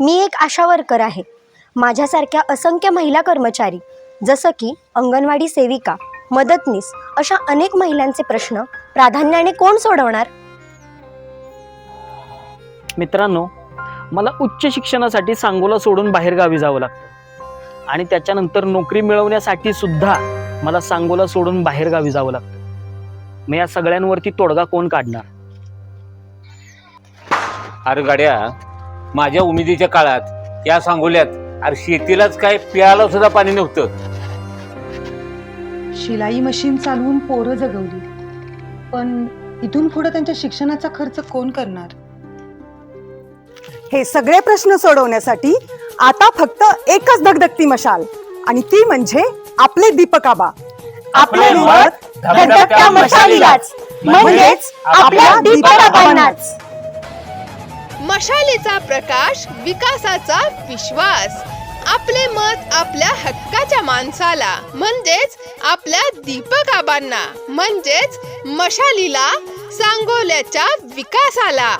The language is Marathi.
मी एक आशा वर्कर आहे. माझ्यासारख्या असंख्य महिला कर्मचारी जसं की अंगणवाडी सेविका मदतनीस अशा अनेक महिलांचे प्रश्न प्राधान्याने कोण सोडवणार? मित्रांनो मला उच्च शिक्षणासाठी सांगोला सोडून बाहेरगावी जावं लागतं. आणि त्याच्यानंतर नोकरी मिळवण्यासाठी सुद्धा मला सांगोला सोडून बाहेरगावी जावं लागतं. मग या सगळ्यांवरती तोडगा कोण काढणार? अरे गाड्या माझ्या उमेदीच्या काळात या सांगोल्यात अरे शेतीलाच काय प्यायला सुद्धा पाणी नव्हतं. शिलाई मशीन चालवून पोरं जगवली. पण इथून पुढे त्यांच्या शिक्षणाचा खर्च कोण करणार? हे सगळे प्रश्न सोडवण्यासाठी आता फक्त एकच धगधगती मशाल आणि ती म्हणजे आपले दीपकाबा. आपले मत धगधगत्या मशालीलाच म्हणजेच आपल्या दीपकाबांनाच. मशालीचा प्रकाश विकासाचा विश्वास. आपले मत आपल्या हक्काच्या माणसाला. म्हणजेच आपल्या दीपक आबांना म्हणजेच मशालीला सांगोल्याच्या विकासाला.